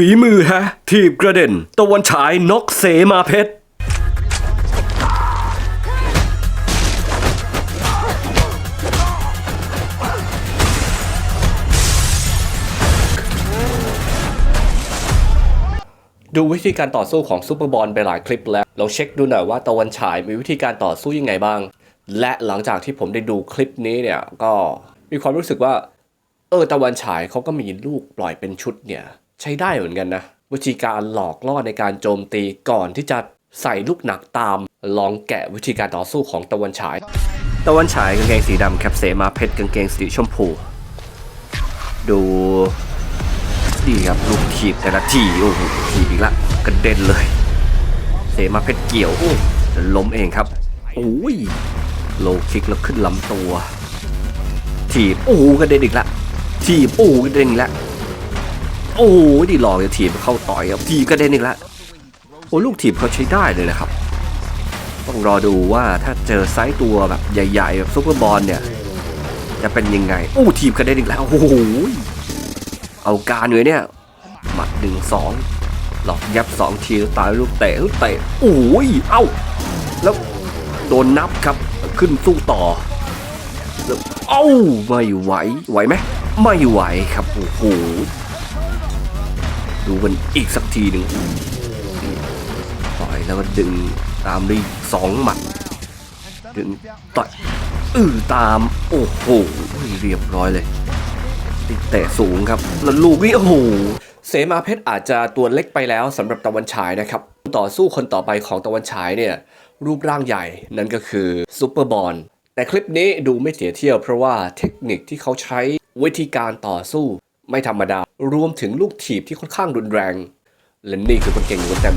ฝีมือฮะ ทีบกระเด็น ตะวันฉายนกเสมาเพชรดูวิธีการต่อสู้ของซูเปอร์บอลไปหลายคลิปแล้ว เราเช็คดูหน่อยว่าตะวันฉายมีวิธีการต่อสู้ยังไงบ้าง และหลังจากที่ผมได้ดูคลิปนี้เนี่ย ก็มีความรู้สึกว่า เออตะวันฉายเขาก็มีลูกปล่อยเป็นชุดเนี่ย ใช้ได้เหมือนกันนะ วิธีการหลอกล่อในการโจมตีก่อนที่จะใส่ลูกหนักตาม ลองแกะวิธีการต่อสู้ของตะวันฉาย ตะวันฉายกางเกงสีดำแคปเสมาเพชรกางเกงสีชมพู ดูดีครับลูกถีบแต่ละทีโอ้โหถีบอีกละกระเด็นเลย เสมาเพชรเกี่ยวโอ้ล้มเองครับโอ้ยโลคิกแล้วขึ้นลำตัว ถีบโอ้กระเด็นอีกละถีบโอ้กระเด็นอีกละ โอ้ดีหลอกจะถีบเข้าต่อยครับถีบกระเด็นอีกและโอ้ลูกถีบเขาใช้ได้เลยนะครับ ต้องรอดูว่าถ้าเจอไซส์ตัวแบบใหญ่ๆแบบซุปเปอร์บอลเนี่ย จะเป็นยังไงโอ้ถีบกระเด็นอีกแล้วโอ้โหเอาการเลยเนี่ยหมัดหนึ่งสองหลอกยับสองทีตายลูกเตะลูกเตะโอ้ยเอ้าแล้วโดนนับครับขึ้นสู้ต่อแล้วเอ้าไม่ไหวไหวไหมไม่ไหวครับโอ้โห ดูมันอีกสักทีหนึ่งต่อยแล้วก็ดึงตามด้วยสองหมัดดึงต่อยอือตามโอ้โหเรียบร้อยเลย ติดเตะสูงครับ แล้วลูกนี่โอ้โหเสมาเพชรอาจจะตัวเล็กไปแล้วสำหรับตะวันฉายนะครับ ต่อสู้คนต่อไปของตะวันฉายเนี่ย รูปร่างใหญ่นั่นก็คือซูเปอร์บอลแต่คลิปนี้ดูไม่เสียเที่ยวเพราะว่าเทคนิคที่เขาใช้วิธีการต่อสู้ ไม่ธรรมดารวมถึงลูกถีบที่ค่อนข้างรุนแรงและนี่คือคนเก่งคนเต็ม